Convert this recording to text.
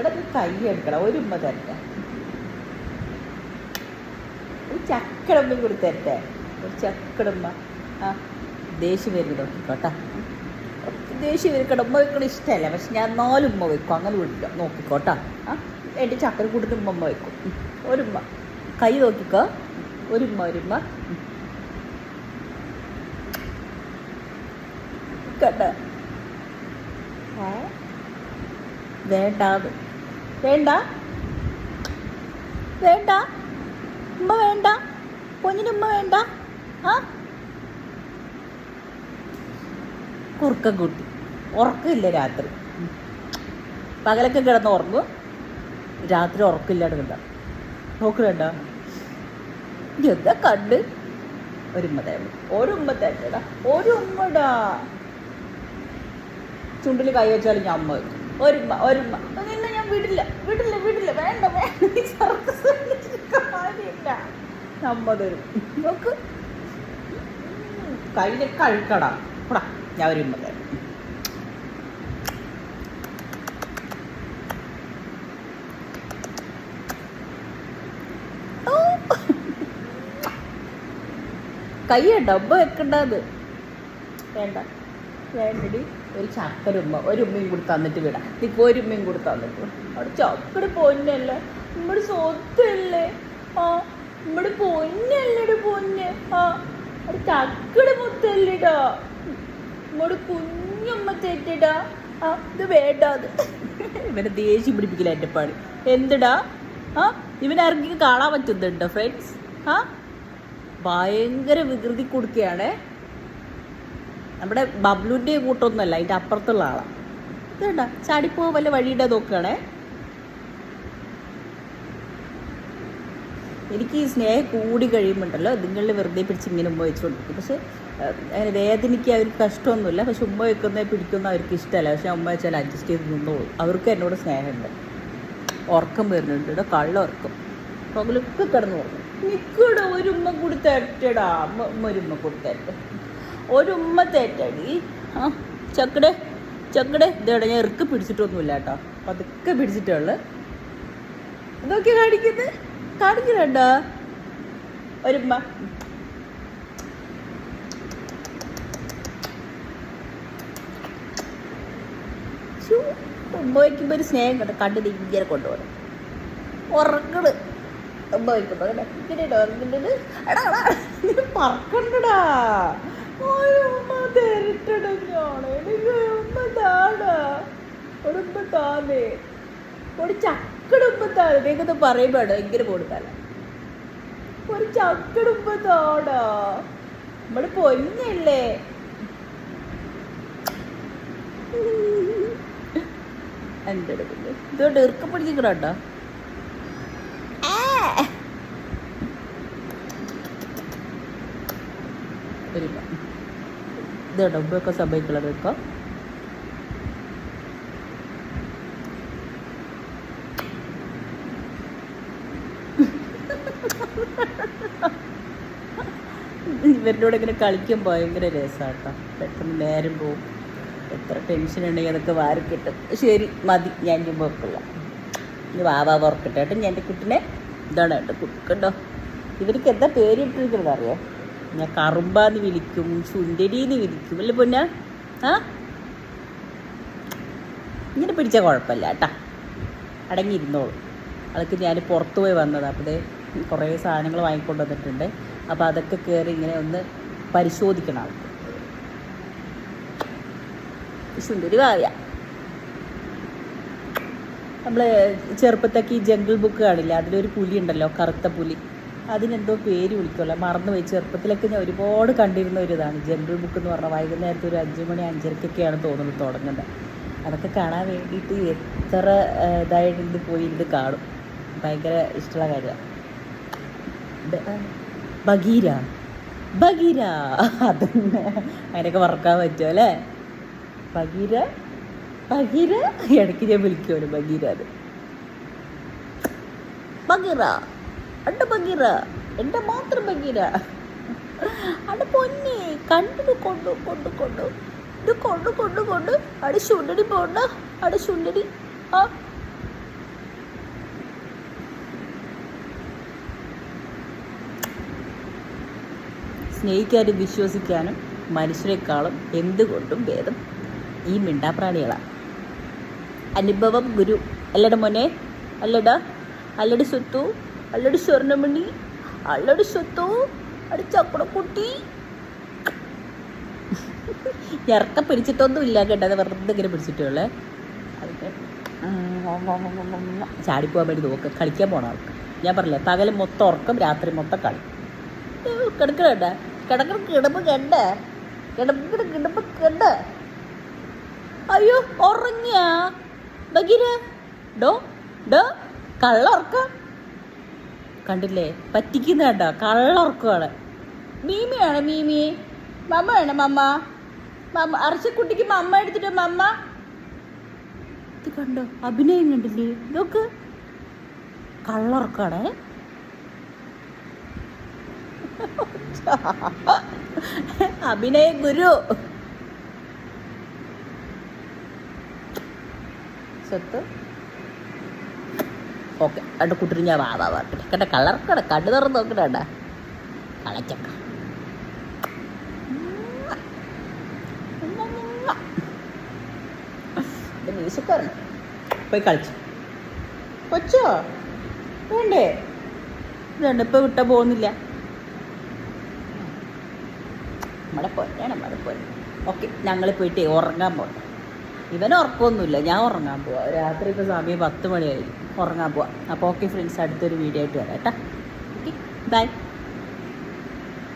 എടാ നീ കൈ എടുക്കണം. ഒരു ഉമ്മ തരട്ടെ. ഒരു ചക്കടമ്മ കൂടി തരട്ടെ. ഒരു ചക്കടമ്മ ആ ദേഷ്യം വരുന്നത് നോക്കിക്കോട്ടെ ദേഷ്യം വരും ഉമ്മ വെക്കണ ഇഷ്ടമല്ല. പക്ഷെ ഞാൻ നാലുമ്മ വെക്കും. അങ്ങനെ വിളിക്കാം നോക്കിക്കോട്ടെ ആ എന്റെ ചക്കര കൂട്ടത്തിൽ ഉമ്മ വെക്കും. ഒരുമ്മ കൈ നോക്കിക്കോ. ഒരുമ്മ ഒരുമ്മ കേട്ടോ വേണ്ടാതെ? വേണ്ട. വേണ്ട. വേണ്ട ഉമ്മ വേണ്ട. കുഞ്ഞിനുമ്മ വേണ്ട. ആ? കുറുക്കം കൂട്ടി. ഉറക്കമില്ല രാത്രി. പകലൊക്കെ കിടന്ന് ഉറങ്ങും. രാത്രി ഉറക്കമില്ലാണ്ട് കണ്ട നോക്കണ്ട എന്താ കണ്ട് ഒരു ഉമ്മ തേടും ഒരു ഉമ്മ തേടാ ഒരു ഉമ്മടാ ചുണ്ടിൽ കൈ വെച്ചാലും ഞാൻ അമ്മ വെക്കും. ഒരുമ്മ ഒരുമ്മ നിന്നെ വിടില്ല വിടില്ല വിടില്ല വേണ്ട വേണ്ട. നമ്മ തരും നോക്ക്. കയ്യിലെ കഴുക്കടാ. കൂടാ ഞാൻ ഒരു ഉമ്മ തരാം. ഓ. കൈ ഡബ്ബ വെക്കണ്ടത് വേണ്ട. വേണ്ടടി. ഒരു ചക്കര ഉമ്മ ഒരു ഉമ്മയും കൂടി തന്നിട്ട് വിടാം. നിക്ക് ഒരു ഉമ്മയും കൂടി തന്നിട്ട് വിടാം. അവിടെ ചക്കര പൊന്നല്ലേ? നമ്മുടെ സ്വത്തല്ലേ? ആ നമ്മുടെ പൊന്നല്ലേ പൊന്ന്. ആ അവിടെ ചക്കര മുത്തല്ലിടാ നമ്മുടെ കുഞ്ഞമ്മ തെറ്റടാ. ആ ഇത് വേണ്ട അത്. ഇവനെ ദേഷ്യം പിടിപ്പിക്കില്ല എന്റെ പാട് എന്തിടാ? ആ ഇവനാർക്കും കാണാൻ പറ്റുന്നുണ്ടോ ഫ്രണ്ട്സ് ആ ഭയങ്കര വികൃതി കൊടുക്കുകയാണേ. നമ്മുടെ ബബ്ലുവിന്റെ കൂട്ടൊന്നുമല്ല അതിന്റെ അപ്പുറത്തുള്ള ആളാണ് ഇതേണ്ട ചാടിപ്പോ വല്ല വഴിയുടെ നോക്കുകയാണേ എനിക്ക് ഈ സ്നേഹം കൂടി കഴിയുമ്പോണ്ടല്ലോ നിങ്ങളിൽ വെറുതെ പിടിച്ച് ഇങ്ങനെ ഉമ്മ വെച്ചുകൊണ്ടിരിക്കും പക്ഷെ അങ്ങനെ വേദനയ്ക്ക് അവർക്ക് കഷ്ടമൊന്നുമില്ല. പക്ഷെ ഉമ്മ വെക്കുന്നത് പിടിക്കുന്ന അവർക്ക് ഇഷ്ടമല്ല. പക്ഷെ ഉമ്മ വെച്ചാൽ അഡ്ജസ്റ്റ് ചെയ്ത് നിന്നോളൂ. അവർക്ക് എന്നോട് സ്നേഹമുണ്ട്. ഉറക്കം വരുന്നുണ്ട്. ഇവിടെ കള്ളുറക്കം പകലൊക്കെ കിടന്നു ഉറങ്ങും. നിൽക്കടാ ഒരു ഉമ്മ കൂടി തരട്ടടാ. ഉമ്മ ഒരു ഉമ്മ കൂടി തരട്ടെ. ഒരു ഉമ്മ തേറ്റടി. ചക്കടെ ചക്കടെ. ഇതേടെ ഞാൻ ഇറുക്ക് പിടിച്ചിട്ടൊന്നുമില്ല കേട്ടോ. പതുക്കെ പിടിച്ചിട്ടുള്ളു ഇതൊക്കെ കാണിക്കുന്നത് കാണിക്കുന്നുണ്ടോ? ഒരുമ്മ ഉമ്മ. വയ്ക്കുമ്പോൾ ഒരു സ്നേഹം കണ്ടു കണ്ടിട്ട് ഇങ്ങനെ കൊണ്ടുപോകണം. ഉറങ്ങണ്. ഉമ്മ വയ്ക്കുമ്പോൾ ഇങ്ങനെ ഉറങ്ങുന്നത്? എടാ പറക്കണ്ടടാ. ഉമ്മ തരട്ടടാ ഞാളെ എനിക്ക് കൊടുത്താല ഒരു ചക്കടുമ്പ താടാ. പൊന്നല്ലേ. എന്തെടുക്കുന്നു? ഇതുകൊണ്ട് ഇറുക്കം ഇതുണ്ടോ ഉമ്മയൊക്കെ സംഭവിക്കുള്ളത് ഇപ്പം ഇവരുടെ കൂടെ ഇങ്ങനെ കളിക്കുമ്പോൾ ഭയങ്കര രസമാട്ടോ പെട്ടെന്ന് നേരം പോവും എത്ര ടെൻഷൻ ഉണ്ടെങ്കിൽ അതൊക്കെ വാരി കിട്ടും. ശരി മതി. ഞാൻ ചുമ്മാ വെക്കില്ല ഇനി വാവാ പുറക്കട്ടെ കേട്ടോ ഞാൻ എന്റെ കുട്ടിനെ. ഇതാണ് കേട്ടോ കുട്ടിക്കണ്ടോ ഇവർക്ക് എന്താ പേരിട്ടിരിക്കുന്നത് അറിയോ ഞാൻ കറുമ്പാന്ന് വിളിക്കും സുന്ദരിന്ന് വിളിക്കും. അല്ലേ പൊന്ന? ആ? ഇങ്ങനെ പിടിച്ച കുഴപ്പമില്ല കേട്ടാ. അടങ്ങിയിരുന്നോളൂ. അതൊക്കെ ഞാൻ പുറത്തു പോയി വന്നത്. അപ്പോൾ കുറേ സാധനങ്ങൾ വാങ്ങിക്കൊണ്ട് വന്നിട്ടുണ്ട്. അപ്പോൾ അതൊക്കെ കയറി ഇങ്ങനെ ഒന്ന് പരിശോധിക്കണം ആൾക്ക്. സുന്ദരി ഭാവ്യ നമ്മൾ ചെറുപ്പത്തൊക്കെ ഈ ജംഗിൾ ബുക്ക് കാണില്ല? അതിലൊരു പുലി ഉണ്ടല്ലോ കറുത്ത പുലി. അതിനെന്തോ പേര് വിളിക്കുമല്ലോ മറന്നു പോയി ചെറുപ്പത്തിലൊക്കെ ഞാൻ ഒരുപാട് കണ്ടിരുന്ന ഒരു ഇതാണ്. ജനറൽ ബുക്ക് എന്ന് പറഞ്ഞാൽ വൈകുന്നേരത്തെ ഒരു അഞ്ച് മണി അഞ്ചരക്കൊക്കെയാണ് തോന്നുന്നത് തുടങ്ങുന്നത്. അതൊക്കെ കാണാൻ വേണ്ടിയിട്ട് എത്ര ഇതായിട്ട് ഇത് പോയി ഇത് കാണും. ഭയങ്കര ഇഷ്ടമുള്ള കാര്യമാണ്. ബഗീര. ബഗീര. അതന്നെ. അതിനൊക്കെ മറക്കാൻ പറ്റുമോ അല്ലേ? ബഗീര? ബഗീര? ഇടയ്ക്ക് ഞാൻ വിളിക്കുമല്ലോ ബഗീര അത് ബഗീറ അവിടെ ഭഗീര എന്റെ മാത്രം ഭഗീര അവിടെ പൊന്നെ കണ്ടു കൊണ്ടു കൊണ്ടു കൊണ്ടു. ഇത് കൊണ്ടു കൊണ്ടു കൊണ്ട്. അടി ചുണ്ടടി പോണ്ട. അടി ചുണ്ടടി. ആ. സ്നേഹിക്കാനും വിശ്വസിക്കാനും മനുഷ്യരെക്കാളും എന്തുകൊണ്ടും ഭേദം ഈ മിണ്ടാപ്രാണികളാണ് അനുഭവം ഗുരു. അല്ലട മോനെ. അല്ലട. അല്ലട സുത്തു. അല്ലടി സ്വർണമണി അല്ലടി സ്വത്തു അടി ചക്കുടക്കുട്ടി ഇറക്കം പിടിച്ചിട്ടൊന്നും ഇല്ല കേട്ടോ അത് വെറുതെ ഇങ്ങനെ പിടിച്ചിട്ടുള്ളേ ചാടിപ്പോകാൻ വേണ്ടി നോക്ക് കളിക്കാൻ പോണ ആൾക്ക്. ഞാൻ പറഞ്ഞില്ലേ പകൽ മൊത്തം ഉറക്കം രാത്രി മൊത്തം കളി. കിടക്കണ്ട കിടക്കണ കിടപ്പ് കണ്ട. കിടപ്പ് കിടപ്പ് കണ്ട. അയ്യോ ഉറങ്ങിയാ. ബഗീര ഡോ ഡോ കള്ളുറക്കം കണ്ടില്ലേ? പറ്റിക്കുന്ന കേട്ടോ കള്ളുറക്കമാണ് മീമിയാണ് മീമി? മമ്മ വേണം മമ്മ? മമ്മ അറച്ചക്കുട്ടിക്ക് മമ്മ എടുത്തിട്ട് മമ്മ? ഇത് കണ്ടോ? അഭിനയം കണ്ടില്ലേ? നോക്ക്. കള്ളുറക്കാണേ അഭിനയ ഗുരു. സ്വത്ത്? ഓക്കെ അവിടെ കുട്ടിരി ഞാൻ വാ വാ. വാ കേട്ടെ കളർക്കട കണ്ണു തുറന്ന് നോക്കണ കളച്ചക്ക. പോയി കളിച്ചു. കൊച്ചോ? വേണ്ടേ? ഇതാണ് ഇപ്പം വിട്ട പോകുന്നില്ല. നമ്മളെ പൊന്നെ നമ്മളെ പൊന്നെ. ഓക്കെ ഞങ്ങൾ പോയിട്ട് ഉറങ്ങാൻ പോകണം ഇവന് ഉറക്കമൊന്നുമില്ല ഞാൻ ഉറങ്ങാൻ പോവാം. രാത്രി ഇപ്പോൾ സമയം പത്ത് മണിയായിരിക്കും ഉറങ്ങാൻ പോവാം. അപ്പോൾ ഓക്കെ ഫ്രണ്ട്സ് അടുത്തൊരു വീഡിയോ ആയിട്ട് വരാം കേട്ടോ. Okay bye